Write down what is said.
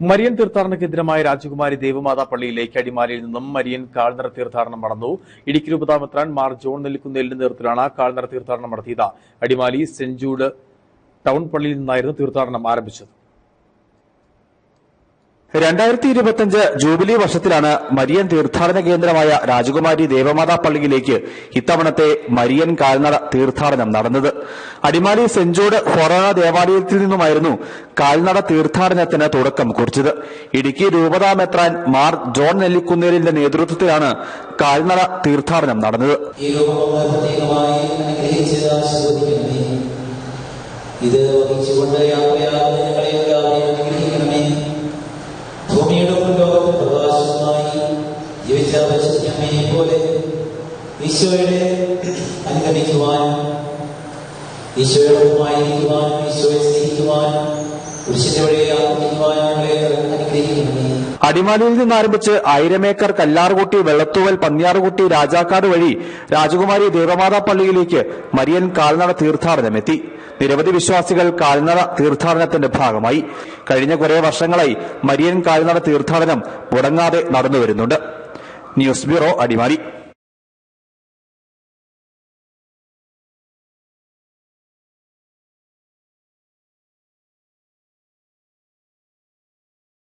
Marian തീർത്ഥാടന കേന്ദ്രമായ രാജകുമാരി ദേവമാതാ പള്ളിയിലേക്ക് അടിമാലിയിൽ നിന്നും മരിയൻ കാൽനട തീർത്ഥാടനം നടന്നു. ഇടുക്കി രൂപതാമത്രാൻ മാർ ജോൺ നെല്ലിക്കുന്നേലിന്റെ നേതൃത്വത്തിലാണ് കാൽനട തീർത്ഥാടനം നടത്തിയത്. അടിമാലി ജൂഡ് ടൗൺ പള്ളിയിൽ നിന്നായിരുന്നു തീർത്ഥാടനം ആരംഭിച്ചത്. രണ്ടായിരത്തി ഇരുപത്തിയഞ്ച് ജൂബിലി വർഷത്തിലാണ് മരിയൻ തീർത്ഥാടന കേന്ദ്രമായ രാജകുമാരി ദേവമാതാ പള്ളിയിലേക്ക് ഇത്തവണത്തെ മരിയൻ കാൽനട തീർത്ഥാടനം നടന്നത്. അടിമാലി സെഞ്ചോട് ഫൊറോണ ദേവാലയത്തിൽ നിന്നുമായിരുന്നു കാൽനട തീർത്ഥാടനത്തിന് തുടക്കം കുറിച്ചത്. ഇടുക്കി രൂപതാ മെത്രാൻ മാർ ജോൺ നെല്ലിക്കുന്നേലിന്റെ നേതൃത്വത്തിലാണ് കാൽനട തീർത്ഥാടനം നടന്നത്. ഇത് വഹിച്ചുകൊണ്ട് യാത്രയാകുന്ന പോലെ ഈശോയുടെ അനുഗമിക്കുവാനും ഈശോയോടൊപ്പമായിരിക്കുവാനും ഈശോയെ സ്നേഹിക്കുവാനും അനുഗ്രഹിക്കണമേ. അടിമാലിയിൽ നിന്ന് ആരംഭിച്ച് ആയിരമേക്കർ കല്ലാറുകുട്ടി വെള്ളത്തൂവൽ പന്നിയാറുകുട്ടി രാജാക്കാട് വഴി രാജകുമാരി ദേവമാതാ പള്ളിയിലേക്ക് മരിയൻ കാൽനട തീർത്ഥാടനമെത്തി. നിരവധി വിശ്വാസികൾ കാൽനട തീർത്ഥാടനത്തിന്റെ ഭാഗമായി. കഴിഞ്ഞ കുറെ വർഷങ്ങളായി മരിയൻ കാൽനട തീർത്ഥാടനം മുടങ്ങാതെ നടന്നുവരുന്നുണ്ട്. によすべろありまり。